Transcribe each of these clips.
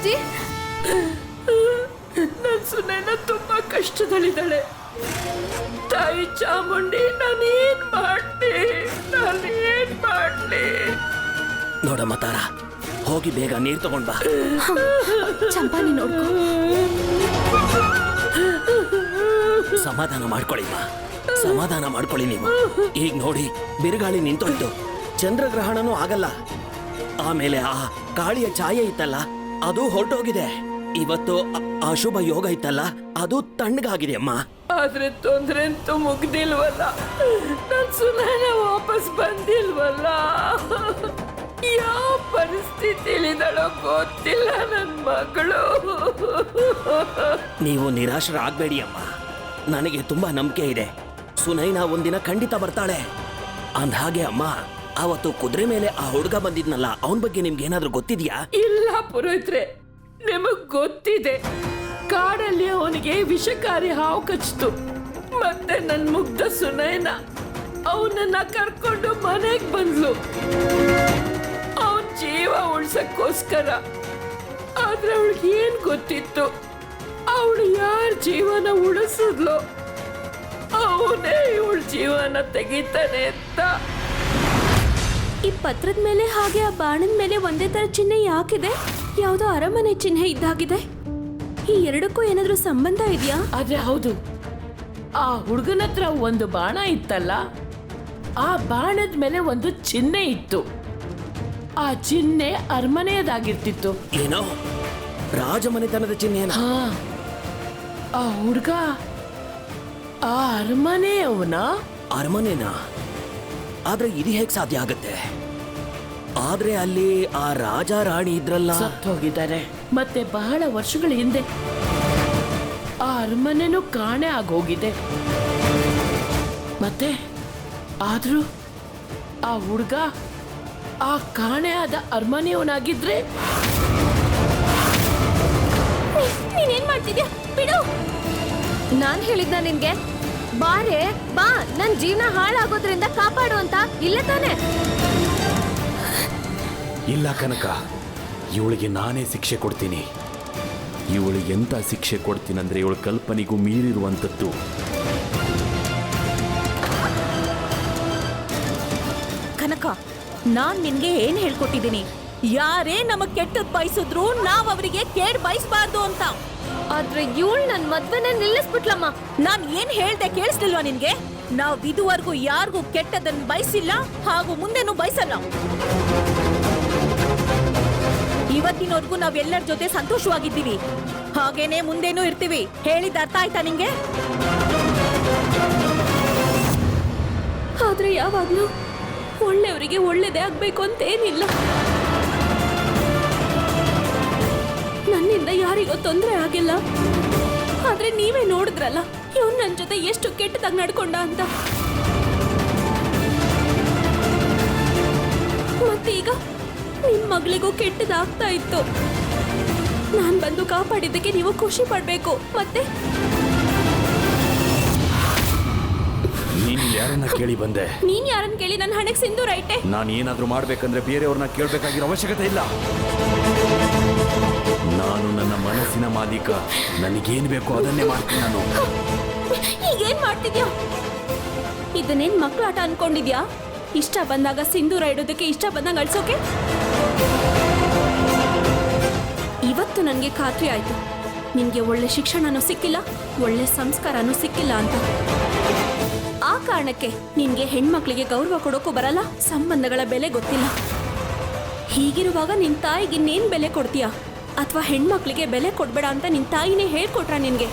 ಅಜ್ಜಿ ನನ್ ಸುನೈನ ತುಂಬಾ ಕಷ್ಟದಲ್ಲಿದ್ದಾಳೆ. ತಾಯಿ ಚಾಮುಂಡಿ ನಾನೇನ್ ಮಾಡ್ಲಿ? ನಾನೇನ್ ಮಾಡ್ಲಿ? ನೋಡಮ್ಮ ತಾರ ಹೋಗಿ ಬೇಗ ನೀರ್ ತಗೊಂಡ್ ಬಾ. ಚಂಪಾನಿ ನೋಡ್ಕೊ. ಸಮಾಧಾನ ಮಾಡ್ಕೊಳ್ಳಿಮ್ಮ ಸಮಾಧಾನ ಮಾಡ್ಕೊಳ್ಳಿ ನೀವು. ಈಗ ನೋಡಿ ಬಿರುಗಾಳಿ ನಿಂತೋಯ್ತು. ಚಂದ್ರಗ್ರಹಣನೂ ಆಗಲ್ಲ. ಆಮೇಲೆ ಆ ಕಾಳಿಯ ಛಾಯೆ ಇತ್ತಲ್ಲ ಅದು ಹೊರಟೋಗಿದೆ. ಇವತ್ತು ಅ- ಅಶುಭ ಯೋಗ ಇತ್ತಲ್ಲ ಅದು ತಣ್ಣಗಾಗಿದೆ ಅಮ್ಮ. ಆದ್ರೆ ತೊಂದ್ರೆ ಅಂತೂ ಮುಗ್ದಿಲ್ವಲ್ಲ? ನನ್ ಸುನೈನ ವಾಪಸ್ ಬಂದಿಲ್ವಲ್ಲ? ಯಾವ ಪರಿಸ್ಥಿತಿಲಿದ್ದಾಳೋ ಗೊತ್ತಿಲ್ಲ ನನ್ ಮಗಳು. ನೀವು ನಿರಾಶರಾಗಬೇಡಿ ಅಮ್ಮ. ನನಗೆ ತುಂಬಾ ನಂಬಿಕೆ ಇದೆ. ಸುನೈನಾ ಒಂದಿನ ಖಂಡಿತ ಬರ್ತಾಳೆ. ಅಂದ್ಹಾಗೆ ಅಮ್ಮ ಅವತ್ತು ಕುದುರೆ ಮೇಲೆ ಆ ಹುಡುಗ ಬಂದಿದ್ನಲ್ಲ, ಅವನ ಬಗ್ಗೆ ನಿಮ್ಗೆ ಏನಾದ್ರೂ ಗೊತ್ತಿದ್ಯಾ? ಇಲ್ಲ ಪುರೋಹಿತ್ರೆ, ನಿಮಗ್ ಗೊತ್ತಿದೆ. ಕಾಡಲ್ಲಿ ಅವನಿಗೆ ವಿಷಕಾರಿ ಹಾವು ಕಚ್ಚಿತು. ಮತ್ತೆ ನನ್ ಮುಗ್ಧ ಸುನಯನ ಅವನನ್ನ ಕರ್ಕೊಂಡು ಮನೆಗ್ ಬಂದ್ಲು. ಅವನ್ ಜೀವ ಉಳ್ಸಕ್ಕೋಸ್ಕರ. ಆದ್ರೆ ಅವಳಿಗೆ ಏನ್ ಗೊತ್ತಿತ್ತು? ಅವಳು ಯಾರ ಜೀವನ ಉಳಿಸಿದ್ಲು? ಅವನೇ ಇವಳ ಜೀವನ ತೆಗಿತಾನೆ ಅಂತ. ಈ ಪತ್ರದ ಮೇಲೆ ಹಾಗೆ ಆ ಬಾಣದ ಮೇಲೆ ಒಂದೇ ತರ ಚಿಹ್ನೆ ಯಾಕಿದೆ? ಯಾವುದೋ ಅರಮನೆ ಚಿಹ್ನೆ ಇದ್ದಾಗಿದೆ. ಈ ಎರಡಕ್ಕೂ ಏನಾದರೂ ಸಂಬಂಧ ಇದೆಯಾ? ಆದ್ರೆ ಹೌದು. ಆ ಹುಡುಗನ ಹತ್ರ ಒಂದು ಬಾಣ ಇತ್ತಲ್ಲ ಆ ಬಾಣದ ಮೇಲೆ ಒಂದು ಚಿಹ್ನೆ ಇತ್ತು. ಆ ಚಿಹ್ನೆ ಅರಮನೆಯದಾಗಿರ್ತಿತ್ತು. ಏನೋ? ರಾಜಮನೆತನದ ಚಿಹ್ನೆನ? ಹಾ. ಆ ಹುಡುಗ ಆ ಅರಮನೆಯವನ? ಅರಮನೆನ? ಆದ್ರೆ ಇದು ಹೇಗೆ ಸಾಧ್ಯ ಆಗುತ್ತೆ? ಆದ್ರೆ ಅಲ್ಲಿ ಆ ರಾಜ ರಾಣಿ ಇದ್ರಲ್ಲ? ಸತ್ತು ಹೋಗಿದ್ದಾರೆ ಮತ್ತೆ ಬಹಳ ವರ್ಷಗಳ ಹಿಂದೆ ಆ ಅರಮನೆನೂ ಕಾಣೆ ಆಗೋಗಿದೆ. ಮತ್ತೆ ಆದ್ರೂ ಆ ಹುಡುಗ ಆ ಕಾಣೆ ಆದ ಅರಮನೆಯವನಾಗಿದ್ರೆ? ನೀನೇನ್ ಮಾಡ್ತಿದ್ಯಾ? ಬಿಡು. ನಾನ್ ಹೇಳಿದ್ನ ನಿನ್ಗೆ. ಬಾರೆ ಬಾ. ನನ್ ಜೀವನ ಹಾಳಾಗೋದ್ರಿಂದ ಕಾಪಾಡು ಅಂತ. ಇಲ್ಲ ತಾನೆ. ಇಲ್ಲ ಕನಕ. ಇವಳಿಗೆ ನಾನೇ ಶಿಕ್ಷೆ ಕೊಡ್ತೀನಿ. ಇವಳಿಗೆ ಎಂತ ಶಿಕ್ಷೆ ಕೊಡ್ತೀನಂದ್ರೆ ಇವಳ ಕಲ್ಪನೆಗೂ ಮೀರಿರುವಂಥದ್ದು. ಕನಕ ನಾನ್ ನಿನ್ಗೆ ಏನ್ ಹೇಳ್ಕೊಟ್ಟಿದ್ದೀನಿ? ಯಾರೇ ನಮಗ್ ಕೆಟ್ಟದ್ ಬಯಸಿದ್ರು ನಾವ್ ಅವರಿಗೆ ಕೇಡ್ ಬಯಸ್ಬಾರ್ದು ಅಂತ. ಆದ್ರೆ ಇವಳು ನನ್ ಮದ್ವೆನ ನಿಲ್ಲಿಸ್ಬಿಟ್ಲಮ್ಮ. ನಾನ್ ಏನ್ ಹೇಳ್ದೆ ಕೇಳಿಸ್ಲಿಲ್ವಾ ನಿನ್ಗೆ? ನಾವ್ ಇದುವರೆಗೂ ಯಾರಿಗೂ ಕೆಟ್ಟದನ್ನ ಬಯಸಿಲ್ಲ, ಹಾಗೂ ಮುಂದೆನೂ ಬಯಸಲ್ಲ. ಇವತ್ತಿನವರೆಗೂ ನಾವ್ ಎಲ್ಲರ ಜೊತೆ ಸಂತೋಷವಾಗಿದ್ದೀವಿ. ಹಾಗೇನೆ ಮುಂದೇನೂ ಇರ್ತೀವಿ. ಹೇಳಿದ ಅರ್ಥ ಆಯ್ತಾ ನಿಂಗೆ? ಆದ್ರೆ ಯಾವಾಗ್ಲೂ ಒಳ್ಳೆಯವರಿಗೆ ಒಳ್ಳೇದೇ ಆಗ್ಬೇಕು ಅಂತೇನಿಲ್ಲ. ನನ್ನಿಂದ ಯಾರಿಗೂ ತೊಂದರೆ ಆಗಿಲ್ಲ. ಆದ್ರೆ ನೀವೇ ನೋಡಿದ್ರಲ್ಲ, ಇವನ್ ನನ್ ಜೊತೆ ಎಷ್ಟು ಕೆಟ್ಟದಾಗಿ ನಡ್ಕೊಂಡ ಅಂತ. ಮತ್ತೀಗ ನಿಮ್ ಮಗಳಿಗೂ ಕೆಟ್ಟದಾಗ್ತಾ ಇತ್ತು. ನಾನ್ ಬಂದು ಕಾಪಾಡಿದ್ದಕ್ಕೆ ನೀವು ಖುಷಿ ಪಡ್ಬೇಕು, ಮತ್ತೆ? ಯಾರನ್ನ ಕೇಳಿ ಬಂದೆ? ನೀನ್ ಯಾರನ್ನ ಕೇಳಿ ನನ್ನ ಹಣೆಗೆ ಸಿಂಧೂರ ರೈಟೆ? ನಾನು ಏನಾದರೂ ಮಾಡ್ಬೇಕಂದ್ರೆ ಬೇರೆಯವ್ರನ್ನ ಕೇಳಬೇಕಾಗಿರೋ ಅವಶ್ಯಕತೆ ಇಲ್ಲ. ನಾನು ನನ್ನ ಮನಸ್ಸಿನ ಮಾಲೀಕ. ನನಗೇನ್ ಬೇಕೋ ಅದನ್ನೇ ಮಾಡ್ತೀನಿ ನಾನು. ಈಗೇನ್ ಮಾಡ್ತಿದ್ಯಾ? ಇದನ್ನೇನ್ ಮಕ್ಳು ಆಟ ಅನ್ಕೊಂಡಿದ್ಯಾ? ಇಷ್ಟ ಬಂದಾಗ ಸಿಂಧೂರ ಇಡೋದಕ್ಕೆ ಇಷ್ಟ ಬಂದಾಗ ಅಳ್ಸೋಕೆ? ಇವತ್ತು ನನಗೆ ಖಾತ್ರಿ ಆಯ್ತು. ನಿಮಗೆ ಒಳ್ಳೆ ಶಿಕ್ಷಣನೂ ಸಿಕ್ಕಿಲ್ಲ ಒಳ್ಳೆ ಸಂಸ್ಕಾರನೂ ಸಿಕ್ಕಿಲ್ಲ ಅಂತ. ಕಾರಣಕ್ಕೆ ನಿನ್ಗೆ ಹೆಣ್ಮಕ್ಳಿಗೆ ಗೌರವ ಕೊಡೋಕು ಬರಲ್ಲ, ಸಂಬಂಧಗಳ ಬೆಲೆ ಗೊತ್ತಿಲ್ಲ. ಹೀಗಿರುವಾಗ ನಿನ್ ತಾಯಿಗೆ ಇನ್ನೇನ್ ಬೆಲೆ ಕೊಡ್ತೀಯ? ಅಥವಾ ಹೆಣ್ಮಕ್ಳಿಗೆ ಬೆಲೆ ಕೊಡ್ಬೇಡ ಅಂತ ನಿನ್ ತಾಯಿನೇ ಹೇಳ್ಕೊಟ್ರ ನಿನ್ಗೆ?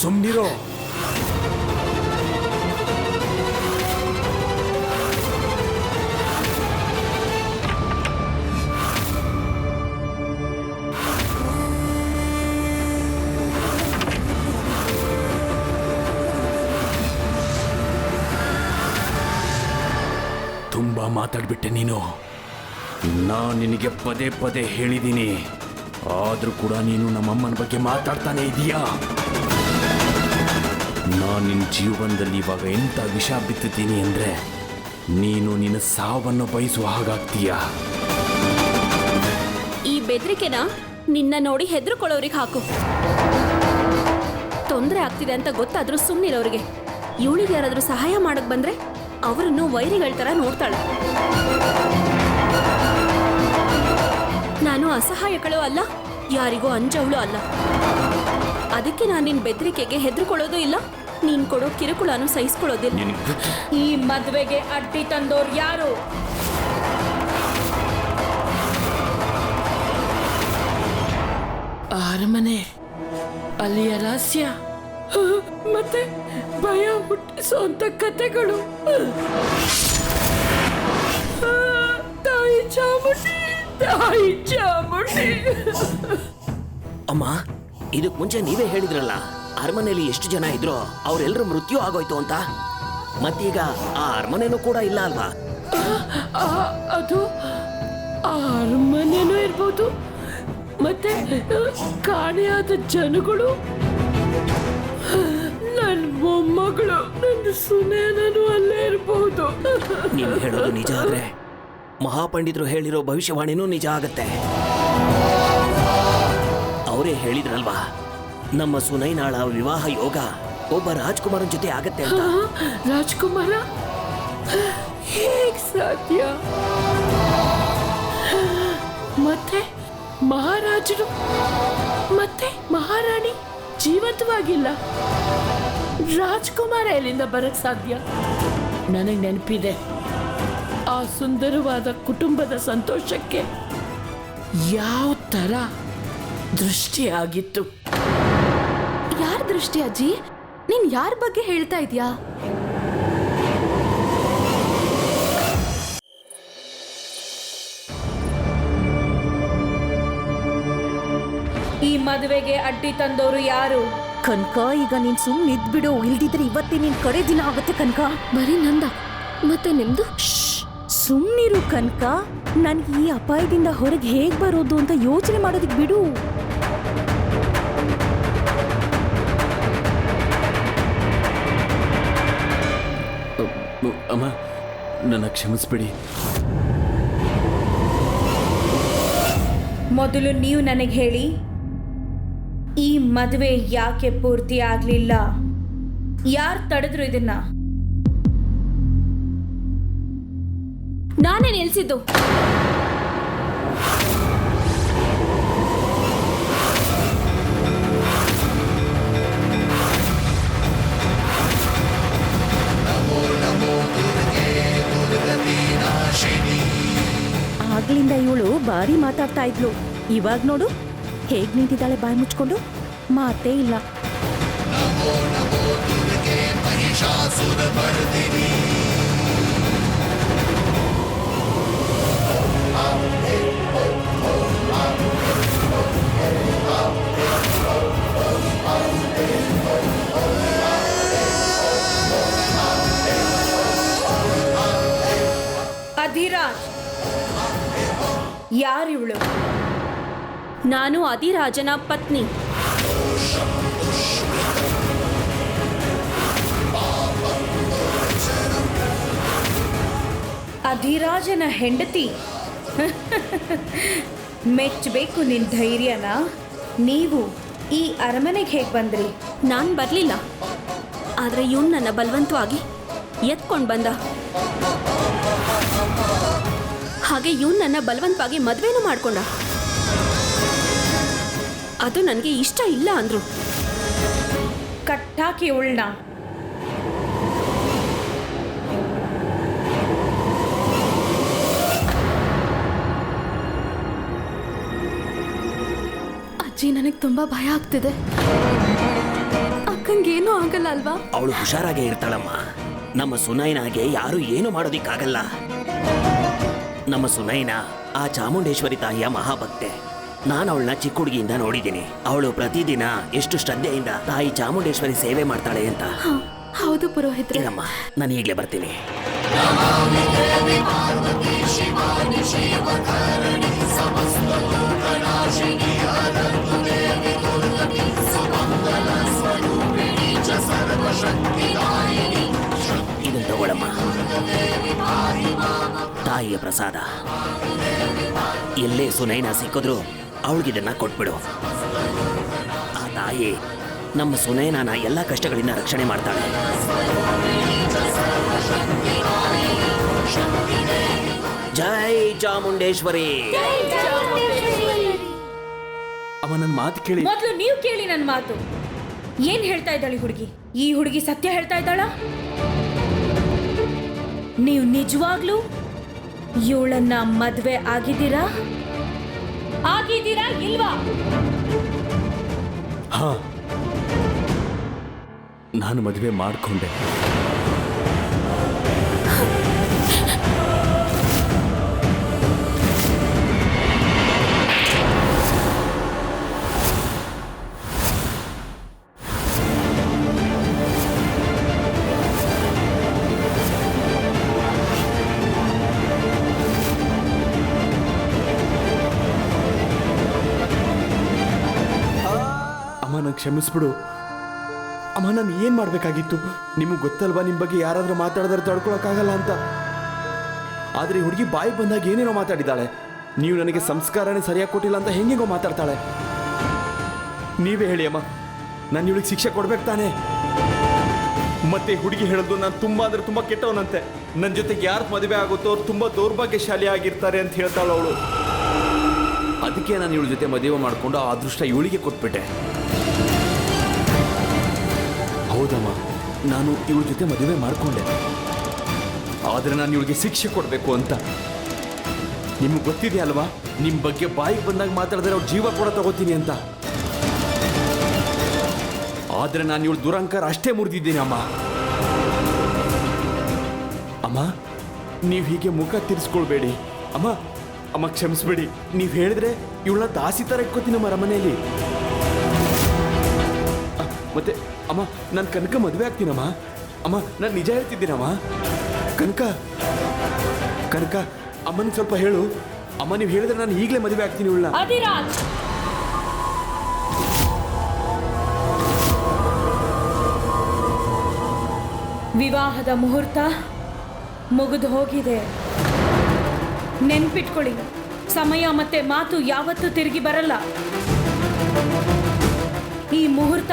ಸುಮ್ನಿರೋ. ಮಾತಾಡ್ಬಿಟ್ಟೆ ನೀನು. ನಾನು ನಿನಗೆ ಪದೇ ಪದೇ ಹೇಳಿದ್ದೀನಿ ಆದರೂ ಕೂಡ ನೀನು ನಮ್ಮಮ್ಮನ ಬಗ್ಗೆ ಮಾತಾಡ್ತಾನೆ ಇದೀಯಾ? ನಾನು ನಿನ್ನ ಜೀವನದಲ್ಲಿ ಇವಾಗ ಎಂಥ ವಿಷ ಬಿತ್ತಿದ್ದೀನಿ ಅಂದರೆ ನೀನು ನಿನ್ನ ಸಾವನ್ನು ಬಯಸುವ ಹಾಗಾಗ್ತೀಯಾ? ಈ ಬೆದರಿಕೆನ ನಿನ್ನ ನೋಡಿ ಹೆದರ್ಕೊಳ್ಳೋರಿಗೆ ಹಾಕು. ತೊಂದರೆ ಆಗ್ತಿದೆ ಅಂತ ಗೊತ್ತಾದ್ರೂ ಸುಮ್ಮನಿರೋರಿಗೆ ಇವಳಿಗೆ ಯಾರಾದರೂ ಸಹಾಯ ಮಾಡಕ್ ಬಂದ್ರೆ ಅವರನ್ನು ವೈರಿಗಳ ತರ ನೋಡ್ತಾಳೆ. ನಾನು ಅಸಹಾಯಕಳು ಅಲ್ಲ ಯಾರಿಗೂ ಅಂಜವಳು ಅಲ್ಲ. ಅದಕ್ಕೆ ನಾನು ನಿನ್ ಬೆದರಿಕೆಗೆ ಹೆದರ್ಕೊಳ್ಳೋದು ಇಲ್ಲ. ನೀನ್ ಕೊಡೋ ಕಿರುಕುಳನು ಸಹಿಸ್ಕೊಳ್ಳೋದಿಲ್ಲ. ಈ ಮದ್ವೆಗೆ ಅಡ್ಡಿ ತಂದೋರ್ ಯಾರು? ಅರಮನೆ ಅಲ್ಲಿಯ ರಹಸ್ಯ. ಮತ್ತೆ ಭಯ ಹುಟ್ಟಿಸುವಂತ ಕತೆಗಳು. ತಾಯಿ ಚಾಮುಂಡಿ ತಾಯಿ ಚಾಮುಂಡಿ. ಅಮ್ಮ ಇದಕ್ ಮುಂಚೆ ನೀವೇ ಹೇಳಿದ್ರಲ್ಲ ಅರಮನೆಯಲ್ಲಿ ಎಷ್ಟು ಜನ ಇದ್ರು ಅವರೆಲ್ಲರ ಮೃತ್ಯು ಆಗೋಯ್ತು ಅಂತ? ಮತ್ತೀಗ ಆ ಅರಮನೆನೂ ಕೂಡ ಇಲ್ಲ ಅಲ್ವಾ? ಆ, ಅದು ಅರಮನೆನೂ ಇರ್ಬೋದು ಮತ್ತೆ ಕಾಣೆಯಾದ ಜನಗಳು. ಮೊಮ್ಮಗಳು ನನ್ನ ಸುನೇನನು ಅಲ್ಲೇ ಇರಬಹುದು ನೀವು ಹೇಳೋದು ನಿಜ ಆದ್ರೆ ಮಹಾಪಂಡಿತರು ಹೇಳಿರೋ ಭವಿಷ್ಯವಾಣಿನೂ ನಿಜ ಆಗತ್ತೆ. ಅವರೇ ಹೇಳಿದ್ರಲ್ವಾ ನಮ್ಮ ಸುನೈನಾಳ ವಿವಾಹ ಯೋಗ ಒಬ್ಬ ರಾಜ್ಕುಮಾರನ ಜೊತೆ ಆಗತ್ತೆ ಅಂತ. ರಾಜ್ಕುಮಾರ? ಹೇಗ್ ಸಾಧ್ಯ? ಮತ್ತೆ ಮಹಾರಾಜರು? ಮತ್ತೆ ಮಹಾರಾಣಿ? ಜೀವಂತವಾಗಿಲ್ಲ. ರಾಜ್ಕುಮಾರ ಎಲ್ಲಿಂದ ಬರಕ್ ಸಾಧ್ಯ? ನನಗೆ ನೆನಪಿದೆ. ಆ ಸುಂದರವಾದ ಕುಟುಂಬದ ಸಂತೋಷಕ್ಕೆ ಯಾವ ತರ ದೃಷ್ಟಿಯಾಗಿತ್ತು ಯಾರ ದೃಷ್ಟಿ ಅಜ್ಜಿ? ನೀನ್ ಯಾರ ಬಗ್ಗೆ ಹೇಳ್ತಾ ಇದ್ಯಾ? ಮದುವೆಗೆ ಅಡ್ಡಿ ತಂದವರು ಯಾರು? ಕನಕ ಈಗ ನೀನ್ ಸುಮ್ ನಿದ್ಬಿಡು ಇಲ್ದಿದ್ರೆ ಇವತ್ತೇ ನಿನ್ ಕಡೆ ದಿನ ಆಗುತ್ತೆ ಕನಕ. ಬರೀ ನಂದ. ಮತ್ತೆ ನಿಮ್ದು? ಸುಮ್ಮನಿರು ಕನಕ. ನನ್ಗೆ ಈ ಅಪಾಯದಿಂದ ಹೊರಗೆ ಹೇಗ್ ಬರೋದು ಅಂತ ಯೋಚನೆ ಮಾಡೋದಕ್ಕೆ ಬಿಡು. ಅಮ್ಮ ನನ್ನ ಕ್ಷಮಿಸ್ಬಿಡಿ. ಮೊದಲು ನೀವು ನನಗೆ ಹೇಳಿ. ಈ ಮದುವೆ ಯಾಕೆ ಪೂರ್ತಿ ಆಗ್ಲಿಲ್ಲ? ಯಾರು ತಡೆದ್ರು ಇದನ್ನ? ನಾನೇ ನಿಲ್ಸಿದ್ದು. ಆಗ್ಲಿಂದ ಇವಳು ಬಾರಿ ಮಾತಾಡ್ತಾ ಇದ್ಲು. ಇವಾಗ ನೋಡು ಹೇಗ್ ನಿಂತಿದ್ದಾಳೆ ಬಾಯಿ ಮುಚ್ಕೊಂಡು? ಮಾತೇ ಇಲ್ಲ. ಅಧಿರಾಜ್. ಯಾರಿವಳು ನಾನು ಅಧಿರಾಜನ ಪತ್ನಿ. ಅಧಿರಾಜನ ಹೆಂಡತಿ. ಮೆಚ್ಚಬೇಕು ನಿನ್ ಧೈರ್ಯನ. ನೀವು ಈ ಅರಮನೆಗೆ ಹೇಗೆ ಬಂದ್ರಿ? ನಾನು ಬರಲಿಲ್ಲ. ಆದರೆ ಇವನು ನನ್ನ ಬಲವಂತವಾಗಿ ಎತ್ಕೊಂಡು ಬಂದ. ಹಾಗೆ ಇವನು ನನ್ನ ಬಲವಂತವಾಗಿ ಮದುವೆನೂ ಮಾಡ್ಕೊಂಡ. ಅದು ನನಗೆ ಇಷ್ಟ ಇಲ್ಲ ಅಂದ್ರು. ಕಟ್ಟಾಕಿ ಉಳ್ಳ. ಅಜ್ಜಿ ನನಗೆ ತುಂಬಾ ಭಯ ಆಗ್ತಿದೆ. ಅಕ್ಕಂಗೇನು ಆಗಲ್ಲ ಅಲ್ವಾ? ಅವಳು ಹುಷಾರಾಗೇ ಇರ್ತಾಳಮ್ಮ. ನಮ್ಮ ಸುನೈನಾಗೆ ಯಾರು ಏನು ಮಾಡೋದಿಕ್ಕಾಗಲ್ಲ. ನಮ್ಮ ಸುನೈನ ಆ ಚಾಮುಂಡೇಶ್ವರಿ ತಾಯಿಯ ಮಹಾಭಕ್ತೆ. ನಾನು ಅವಳನ್ನ ಚಿಕ್ಕ ಹುಡುಗಿಯಿಂದ ನೋಡಿದ್ದೀನಿ. ಅವಳು ಪ್ರತಿದಿನ ಎಷ್ಟು ಶ್ರದ್ಧೆಯಿಂದ ತಾಯಿ ಚಾಮುಂಡೇಶ್ವರಿ ಸೇವೆ ಮಾಡ್ತಾಳೆ ಅಂತ. ಹೌದು ಪುರೋಹಿತ್ರೆ. ಇರಮ್ಮ ನಾನು ಈಗಲೇ ಬರ್ತೀನಿ. ಇದನ್ನು ತಗೊಳಮ್ಮ. ತಾಯಿಯ ಪ್ರಸಾದ. ಎಲ್ಲೇ ಸುನೈನ ಸಿಕ್ಕಿದ್ರು ಅವಳಿಗಿದನ್ನ ಕೊಟ್ಬಿಡು. ಆ ತಾಯಿ ನಮ್ಮ ಸುನಯನಾನ ಎಲ್ಲ ಕಷ್ಟಗಳಿಂದ ರಕ್ಷಣೆ ಮಾಡ್ತಾಳೆ. ಜೈ ಚಾಮುಂಡೇಶ್ವರಿ. ಅವ ನನ್ನ ಮಾತು ಕೇಳಿ. ಮೊದಲು ನೀವು ಕೇಳಿ ನನ್ನ ಮಾತು. ಏನ್ ಹೇಳ್ತಾ ಇದ್ದಾಳೆ ಹುಡುಗಿ? ಈ ಹುಡುಗಿ ಸತ್ಯ ಹೇಳ್ತಾ ಇದ್ದಾಳ? ನೀವು ನಿಜವಾಗ್ಲೂ ಇವಳನ್ನ ಮದ್ವೆ ಆಗಿದ್ದೀರಾ? ಆಗಿದ್ದೀರಾ ಇಲ್ವಾ? ಹಾ. ನಾನು ಮದುವೆ ಮಾಡಿಕೊಂಡೆ. ಕ್ಷಮಿಸ್ಬಿಡು. ಅಮ್ಮ, ನಾನು ಏನು ಮಾಡಬೇಕಾಗಿತ್ತು? ನಿಮಗೆ ಗೊತ್ತಲ್ವಾ ನಿಮ್ಮ ಬಗ್ಗೆ ಯಾರಾದರೂ ಮಾತಾಡಿದ್ರೆ ತಡ್ಕೊಳಕ್ಕಾಗಲ್ಲ ಅಂತ? ಆದರೆ ಹುಡುಗಿ ಬಾಯಿ ಬಂದಾಗ ಏನೇನೋ ಮಾತಾಡಿದ್ದಾಳೆ. ನೀವು ನನಗೆ ಸಂಸ್ಕಾರನೇ ಸರಿಯಾಗಿ ಕೊಟ್ಟಿಲ್ಲ ಅಂತ ಹೆಂಗೆಗೋ ಮಾತಾಡ್ತಾಳೆ. ನೀವೇ ಹೇಳಿ ಅಮ್ಮ, ನಾನು ಇವಳಿಗೆ ಶಿಕ್ಷೆ ಕೊಡ್ಬೇಕು ತಾನೇ? ಮತ್ತೆ ಹುಡುಗಿ ಹೇಳೋದು ನಾನು ತುಂಬ ಅಂದ್ರೆ ತುಂಬ ಕೆಟ್ಟವನಂತೆ. ನನ್ನ ಜೊತೆಗೆ ಯಾರು ಮದುವೆ ಆಗುತ್ತೋ ಅವ್ರು ತುಂಬ ದೌರ್ಭಾಗ್ಯಶಾಲಿ ಆಗಿರ್ತಾರೆ ಅಂತ ಹೇಳ್ತಾಳೆ ಅವಳು. ಅದಕ್ಕೆ ನಾನು ಇವಳ ಜೊತೆ ಮದುವೆ ಮಾಡಿಕೊಂಡು ಆ ಅದೃಷ್ಟ ಇವಳಿಗೆ ಕೊಟ್ಬಿಟ್ಟೆ. ಹೌದಮ್ಮ. ನಾನು ಇವಳ ಜೊತೆ ಮದುವೆ ಮಾಡಿಕೊಂಡೆ. ಆದರೆ ನಾನು ಇವಳಿಗೆ ಶಿಕ್ಷೆ ಕೊಡಬೇಕು ಅಂತ. ನಿಮ್ಗೆ ಗೊತ್ತಿದೆ ಅಲ್ವಾ? ನಿಮ್ಮ ಬಗ್ಗೆ ಬಾಯಿಗೆ ಬಂದಾಗ ಮಾತಾಡಿದ್ರೆ ಅವ್ರ ಜೀವ ಕೂಡ ತಗೋತೀನಿ ಅಂತ. ಆದರೆ ನಾನು ಇವಳು ದುರಂಕಾರ ಅಷ್ಟೇ ಮುರಿದಿದ್ದೀನಿ, ಅಮ್ಮ. ಅಮ್ಮ, ನೀವು ಹೀಗೆ ಮುಖ ತಿರ್ಸ್ಕೊಳ್ಬೇಡಿ. ಅಮ್ಮ ಅಮ್ಮ ಕ್ಷಮಿಸ್ಬೇಡಿ. ನೀವು ಹೇಳಿದ್ರೆ ಇವಳನ್ನ ದಾಸಿ ಥರ ಇಟ್ಕೋತೀನಿ ಅಮ್ಮ ಅರಮನೆಯಲ್ಲಿ. ಮತ್ತೆ ಅಮ್ಮ, ನಾನು ಕನಕ ಮದುವೆ ಆಗ್ತೀನಮ್ಮ. ಅಮ್ಮ, ನಾನು ನಿಜ ಹೇಳ್ತಿದ್ದೀನಮ್ಮ. ಕನಕ ಕನಕ, ಅಮ್ಮನಿಗೆ ಸ್ವಲ್ಪ ಹೇಳು. ಅಮ್ಮ, ನೀವು ಹೇಳಿದ್ರೆ ನಾನು ಈಗಲೇ ಮದುವೆ ಆಗ್ತೀನಿ ಉಳ್ಳ. ವಿವಾಹದ ಮುಹೂರ್ತ ಮುಗಿದು ಹೋಗಿದೆ. ನೆನ್ಪಿಟ್ಕೊಳ್ಳಿ, ಸಮಯ ಮತ್ತೆ ಮಾತು ಯಾವತ್ತೂ ತಿರುಗಿ ಬರಲ್ಲ. ಈ ಮುಹೂರ್ತ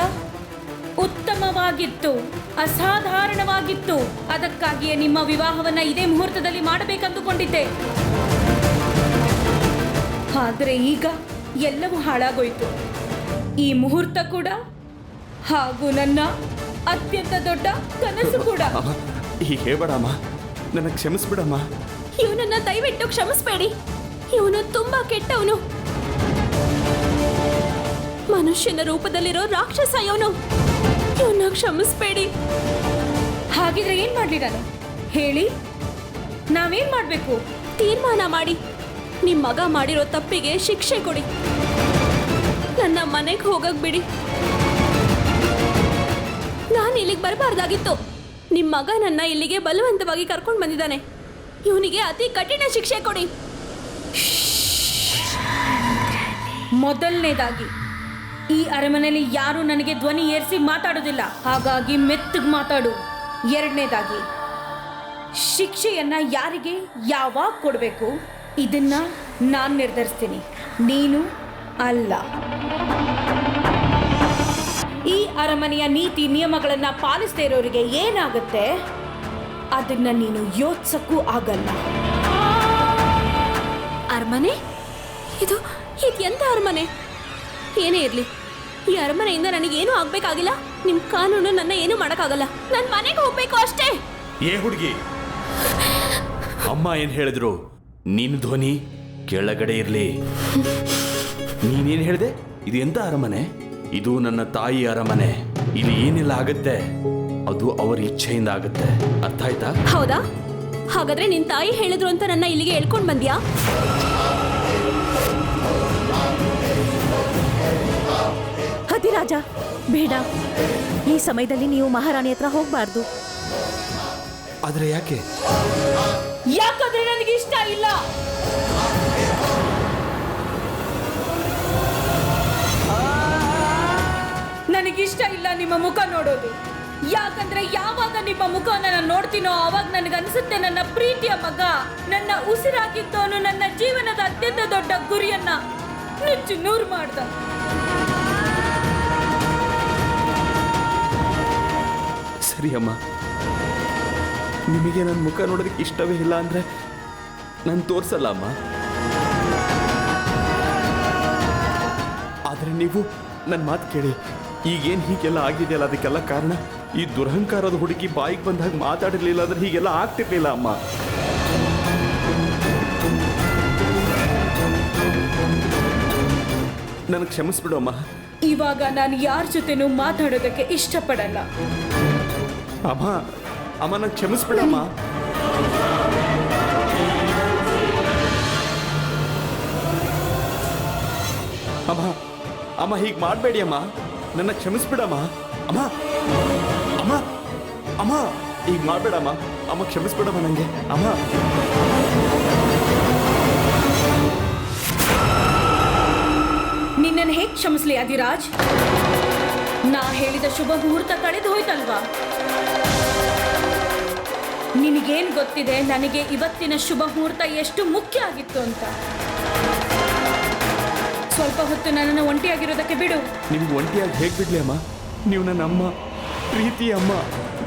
ಉತ್ತಮವಾಗಿತ್ತು ಅಸಾಧಾರಣವಾಗಿತ್ತು. ಅದಕ್ಕಾಗಿಯೇ ನಿಮ್ಮ ವಿವಾಹವನ್ನ ಇದೇ ಮುಹೂರ್ತದಲ್ಲಿ ಮಾಡಬೇಕಂದುಕೊಂಡಿದ್ದೆ. ಆದರೆ ಈಗ ಎಲ್ಲವೂ ಹಾಳಾಗೋಯ್ತು. ಈ ಮುಹೂರ್ತ ಕೂಡ ಹಾಗೂ ನನ್ನ ಅತ್ಯಂತ ದೊಡ್ಡ ಕನಸು ಕೂಡ. ಹೀಗೆ ಹೇಳ್ಬೇಡ ಅಮ್ಮ. ನನ್ನ ಕ್ಷಮಿಸ್ಬಿಡಮ್ಮ. ಇವನನ್ನ ದಯವಿಟ್ಟು ಕ್ಷಮಿಸ್ಬೇಡಿ. ಇವನು ತುಂಬಾ ಕೆಟ್ಟವನು. ಮನುಷ್ಯನ ರೂಪದಲ್ಲಿರೋ ರಾಕ್ಷಸ ಇವನು. ಇವನ್ನ ಕ್ಷಮಿಸ್ಬೇಡಿ. ಹಾಗಿದ್ರೆ ಏನ್ ಮಾಡ್ಲಿ ನಾನು? ಹೇಳಿ. ನಾವೇನ್ ಮಾಡ್ಬೇಕು? ತೀರ್ಮಾನ ಮಾಡಿ. ನಿಮ್ ಮಗ ಮಾಡಿರೋ ತಪ್ಪಿಗೆ ಶಿಕ್ಷೆ ಕೊಡಿ. ನನ್ನ ಮನೆಗೆ ಹೋಗಕ್ ಬಿಡಿ. ನಾನು ಇಲ್ಲಿಗೆ ಬರಬಾರ್ದಾಗಿತ್ತು. ನಿಮ್ ಮಗ ನನ್ನ ಇಲ್ಲಿಗೆ ಬಲವಂತವಾಗಿ ಕರ್ಕೊಂಡು ಬಂದಿದ್ದಾನೆ. ಇವನಿಗೆ ಅತಿ ಕಠಿಣ ಶಿಕ್ಷೆ ಕೊಡಿ. ಮೊದಲನೇದಾಗಿ ಈ ಅರಮನೆಯಲ್ಲಿ ಯಾರು ನನಗೆ ಧ್ವನಿ ಏರಿಸಿ ಮಾತಾಡೋದಿಲ್ಲ ಹಾಗಾಗಿ ಮೆತ್ತಗೆ ಮಾತಾಡು. ಎರಡನೇದಾಗಿ, ಶಿಕ್ಷೆಯನ್ನ ಯಾರಿಗೆ ಯಾವಾಗ ಕೊಡಬೇಕು? ಇದನ್ನ ನಾನು ನಿರ್ಧರಿಸ್ತೀನಿ. ನೀನು ಅಲ್ಲ. ಈ ಅರಮನೆಯ ನೀತಿ ನಿಯಮಗಳನ್ನ ಪಾಲಿಸದೇ ಇರೋರಿಗೆ ಏನಾಗುತ್ತೆ? ಅದನ್ನ ನೀನು ಯೋಚಿಸಕ್ಕೂ ಆಗಲ್ಲ. ಅರಮನೆ? ಇದು ಇದು ಎಂತ ಅರಮನೆ? ಏನೇ ಇರ್ಲಿ ಈ ಅರಮನೆಯಿಂದ ನನಗೇನು ಆಗ್ಬೇಕಾಗಿಲ್ಲ. ನಿಮ್ ಕಾನೂನು ನನ್ನ ಏನು ಮಾಡಕ್ಕಾಗಲ್ಲ. ನನ್ ಮನೆಗೆ ಹೋಗ್ಬೇಕು ಅಷ್ಟೇ. ಏ ಹುಡುಗಿ ಅಮ್ಮ ಏನ್ ಹೇಳಿದ್ರು? ನಿನ್ ಧ್ವನಿ ಕೆಳಗಡೆ ಇರ್ಲಿ. ನೀನೇನ್ ಹೇಳಿದೆ? ಇದು ಎಂತ ಅರಮನೆ? ಇದು ನನ್ನ ತಾಯಿ ಅರಮನೆ. ಇಲ್ಲಿ ಏನೆಲ್ಲ ಆಗುತ್ತೆ? ಅದು ಅವರ ಇಚ್ಛೆಯಿಂದ ಆಗುತ್ತೆ. ಅರ್ಥ ಆಯ್ತಾ? ಹೌದಾ? ಹಾಗಾದ್ರೆ ನಿನ್ ತಾಯಿ ಹೇಳಿದ್ರು ಅಂತ ನನ್ನ ಇಲ್ಲಿಗೆ ಹೇಳ್ಕೊಂಡ್ ಬಂದ್ಯಾ? ಹದಿರಾಜ ಬೇಡ. ಈ ಸಮಯದಲ್ಲಿ ನೀವು ಮಹಾರಾಣಿ ಹತ್ರ ಹೋಗಬಾರ್ದು. ಆದ್ರೆ ಯಾಕೆ? ಯಾಕಂದ್ರೆ ನನಗೆ ಇಷ್ಟ ಇಲ್ಲ. ನನಗಿಷ್ಟ ಇಲ್ಲ ನಿಮ್ಮ ಮುಖ ನೋಡೋದು. ಯಾಕಂದ್ರೆ ಯಾವಾಗ ನಿಮ್ಮ ಮುಖವನ್ನ ನಾನು ನೋಡ್ತೀನೋ ಅವಾಗ ನನಗೆ ಅನ್ಸುತ್ತೆ ನನ್ನ ಪ್ರೀತಿಯ ಮಗ ನನ್ನ ಉಸಿರಾಗಿದ್ದವನು ನನ್ನ ಜೀವನದ ಅತ್ಯಂತ ದೊಡ್ಡ ಗುರಿಯನ್ನ ನುಚ್ಚು ನೂರು ಮಾಡ್ದ. ಅಮ್ಮ. ನಿಮಗೆ ನನ್ನ ಮುಖ ನೋಡೋದಕ್ಕೆ ಇಷ್ಟವೇ ಇಲ್ಲ ಅಂದ್ರೆ ನಾನು ತೋರಿಸಲ್ಲ ಅಮ್ಮ. ಆದರೆ ನೀವು ನನ್ನ ಮಾತು ಕೇಳಿ, ಈಗೇನು ಹೀಗೆಲ್ಲ ಆಗಿದೆಯಲ್ಲ ಅದಕ್ಕೆಲ್ಲ ಕಾರಣ? ಈ ದುರಹಂಕಾರದ ಹುಡುಗಿ ಬಾಯಿಗೆ ಬಂದಾಗ ಮಾತಾಡಿರ್ಲಿಲ್ಲ ಅಂದ್ರೆ ಹೀಗೆಲ್ಲ ಆಗ್ತಿರ್ಲಿಲ್ಲ ಅಮ್ಮ. ನನಗೆ ಕ್ಷಮಿಸ್ಬಿಡು ಅಮ್ಮ. ಇವಾಗ ನಾನು ಯಾರ ಜೊತೆನೂ ಮಾತಾಡೋದಕ್ಕೆ ಇಷ್ಟಪಡಲ್ಲ. ಅಮ್ಮ ಅಮ್ಮ ಕ್ಷಮಿಸ್ಬಿಡಮ್ಮ. ಅಮ್ಮ ಅಮ್ಮ ಹೀಗೆ ಮಾಡಬೇಡಿ ಅಮ್ಮ. ನನ್ನ ಕ್ಷಮಿಸ್ಬಿಡಮ್ಮ. ಅಮ್ಮ ಅಮ್ಮ ಅಮ್ಮ ಈಗ ಮಾಡಬೇಡಮ್ಮ. ಅಮ್ಮ ಕ್ಷಮಿಸ್ಬಿಡಮ್ಮ ನನಗೆ ಅಮ್ಮ. ನಿನ್ನನ್ನು ಹೇಗೆ ಕ್ಷಮಿಸ್ಲಿ ಅಧಿರಾಜ್ ನಾ ಹೇಳಿದ ಶುಭ ಮುಹೂರ್ತ ಕಳೆದು ಹೋಯ್ತಲ್ವಾ? ನಿನಗೇನ್ ಗೊತ್ತಿದೆ? ನನಗೆ ಇವತ್ತಿನ ಶುಭ ಮುಹೂರ್ತ ಎಷ್ಟು ಮುಖ್ಯ ಆಗಿತ್ತು ಅಂತ. ಸ್ವಲ್ಪ ಹೊತ್ತು ನನ್ನನ್ನು ಒಂಟಿಯಾಗಿರೋದಕ್ಕೆ ಬಿಡು. ನಿಮ್ಗೆ ಒಂಟಿಯಾಗಿ ಹೇಗೆ ಬಿಡ್ಲಿ ಅಮ್ಮ? ನೀವು ನನ್ನ ಅಮ್ಮ ಪ್ರೀತಿ ಅಮ್ಮ.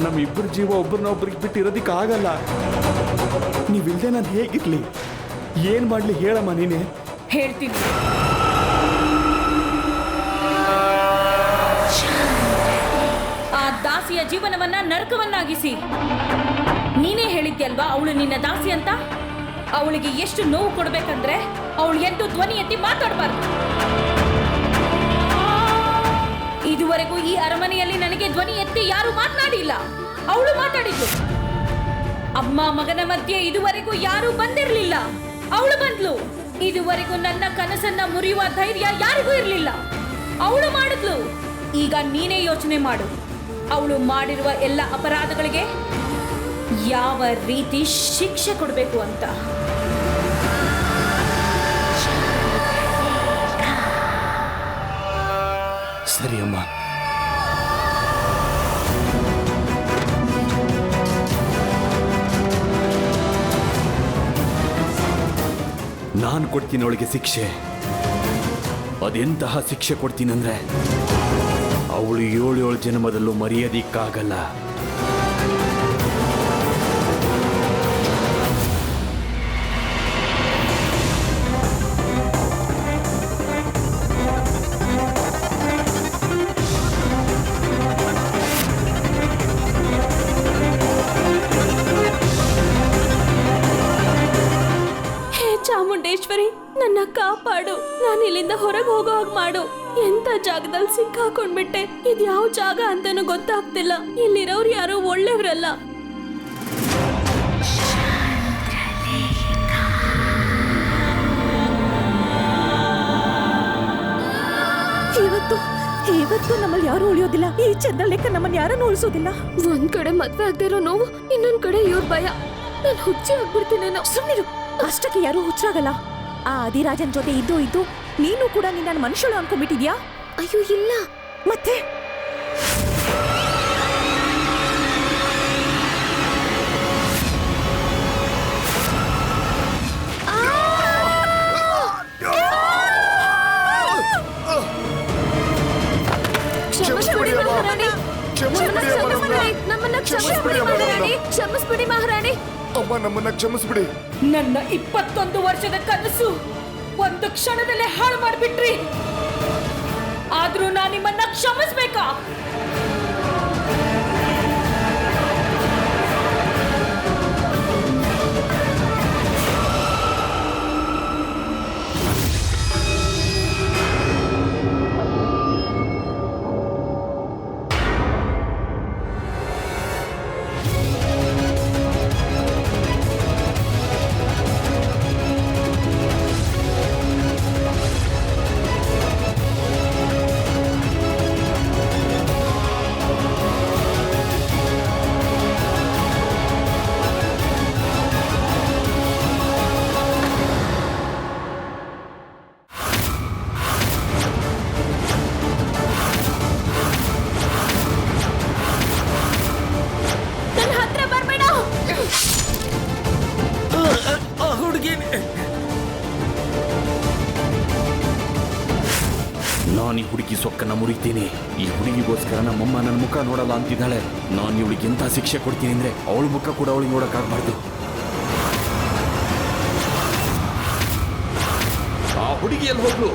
ನಮ್ಮ ಇಬ್ಬರ ಜೀವ ಒಬ್ರನ್ನೊಬ್ರಿಗೆ ಬಿಟ್ಟು ಇರೋದಕ್ಕೆ ಆಗಲ್ಲ. ನೀವಿಲ್ಲದೆ ನಾನು ಹೇಗಿರ್ಲಿ? ಏನು ಮಾಡಲಿ ಹೇಳಮ್ಮ ನೀನೇ? ಹೇಳ್ತೀನಿ. ಜೀವನವನ್ನ ನರಕವನ್ನಾಗಿಸಿ. ನೀನೇ ಹೇಳಿದ್ಯಲ್ವಾ ಅವಳು ನಿನ್ನ ದಾಸಿ ಅಂತ? ಅವಳಿಗೆ ಎಷ್ಟು ನೋವು ಕೊಡ್ಬೇಕಂದ್ರೆ ಅವಳು ಎಂದು ಧ್ವನಿ ಎತ್ತಿ ಮಾತಾಡಬಾರ್ದು. ಇದುವರೆಗೂ ಈ ಅರಮನೆಯಲ್ಲಿ ನನಗೆ ಧ್ವನಿ ಎತ್ತಿ ಯಾರು ಮಾತನಾಡಿಲ್ಲ. ಅವಳು ಮಾತಾಡಿದ್ಲು ಅಮ್ಮ ಮಗನ ಮಧ್ಯೆ ಇದುವರೆಗೂ ಯಾರು ಬಂದಿರಲಿಲ್ಲ. ಅವಳು ಬಂದ್ಲು. ಇದುವರೆಗೂ ನನ್ನ ಕನಸನ್ನ ಮುರಿಯುವ ಧೈರ್ಯ ಯಾರಿಗೂ ಇರಲಿಲ್ಲ. ಅವಳು ಮಾಡಿದ್ಲು. ಈಗ ನೀನೇ ಯೋಚನೆ ಮಾಡು. ಅವಳು ಮಾಡಿರುವ ಎಲ್ಲ ಅಪರಾಧಗಳಿಗೆ ಯಾವ ರೀತಿ ಶಿಕ್ಷೆ ಕೊಡಬೇಕು ಅಂತ. ಸರಿ ಅಮ್ಮ. ನಾನು ಕೊಡ್ತೀನಿ ಅವಳಿಗೆ ಶಿಕ್ಷೆ. ಅದೆಂತಹ ಶಿಕ್ಷೆ ಕೊಡ್ತೀನಂದ್ರೆ? ಅವಳು ಏಳು ಏಳು ಜನ್ಮದಲ್ಲೂ ಮರೆಯೋದಿಕ್ಕಾಗಲ್ಲ. ನಾನು ಇಲ್ಲಿಂದ ಹೊರಗೆ ಹೋಗೋ ಹಾಗೆ ಮಾಡು. ಎಂತ ಜಾಗದಲ್ಲಿ ಸಿಕ್ಕಾಕೊಂಡ್ಬಿಟ್ಟೆ? ಇದು ಯಾವ ಜಾಗ ಅಂತಾನು ಗೊತ್ತಾಗ್ತಿಲ್ಲ. ಇಲ್ಲಿರೋರು ಯಾರು ಒಳ್ಳೆಯವ್ರಲ್ಲ ಇವತ್ತು ಇವತ್ತು ನಮ್ಮಲ್ಲಿ ಯಾರು ಉಳಿಯೋದಿಲ್ಲ. ಈ ಚಂದ್ರ ಲೆಕ್ಕ ನಮ್ಮನ್ನ ಯಾರನ್ನು ಉಳಿಸೋದಿಲ್ಲ. ಒಂದ್ ಕಡೆ ಮದ್ವೆ ಆಗದೆ ಇರೋ ನೋವು ಇನ್ನೊಂದ್ ಕಡೆ ಇವ್ರ ಭಯ. ನಾನು ಹುಚ್ಚಿ ಆಗ್ಬಿಡ್ತೀನಿ ಸುಮ್ಮನಿರು ಅಷ್ಟಕ್ಕೆ ಯಾರು ಹುಚ್ಚಾಗಲ್ಲ ಆ ಅಧಿರಾಜನ್ ಜೊತೆ ಇದ್ದು ಇದ್ದು ನೀನು ಕೂಡ ನಿನ್ನ ಮನುಷ್ಯಳು ಅನ್ಕೊಂಡ್ಬಿಟ್ಟಿದ್ಯಾ? ಅಯ್ಯೋ ಇಲ್ಲ. ಮತ್ತೆ? ಕ್ಷಮಿಸ್ಬಿಡಿ ಮಹಾರಾಣಿ. ಕ್ಷಮಿಸ್ಬಿಡಿ ನಮ್ಮನ್ನ ಕ್ಷಮಿಸ್ಬಿಡಿ ಮಹಾರಾಣಿ. ಕ್ಷಮಿಸ್ಬಿಡಿ ಮಹಾರಾಣಿ. ಅಮ್ಮ ನಮ್ಮನ್ನ ಕ್ಷಮಿಸ್ಬಿಡಿ. ನನ್ನ ಇಪ್ಪತ್ತೊಂದು ವರ್ಷದ ಕನಸು ಒಂದು ಕ್ಷಣದಲ್ಲೇ ಹಾಳು ಮಾಡಿಬಿಟ್ರಿ. ಆದ್ರೂ ನಾನು ನಿಮ್ಮನ್ನ ಕ್ಷಮಿಸ್ಬೇಕಾ? ನಾನು ಇವಳಿಗೆ ಎಂತ ಶಿಕ್ಷೆ ಕೊಡ್ತೀನಿ ಅಂದ್ರೆ ಅವಳ ಮುಖ ಕೂಡ ಅವಳಿಗೆ ನೋಡೋಕ್ಕಾಗಬಾರ್ದು ಆ ಹುಡುಗಿಯಲ್ಲಿ ಹೋಗ್ಲು.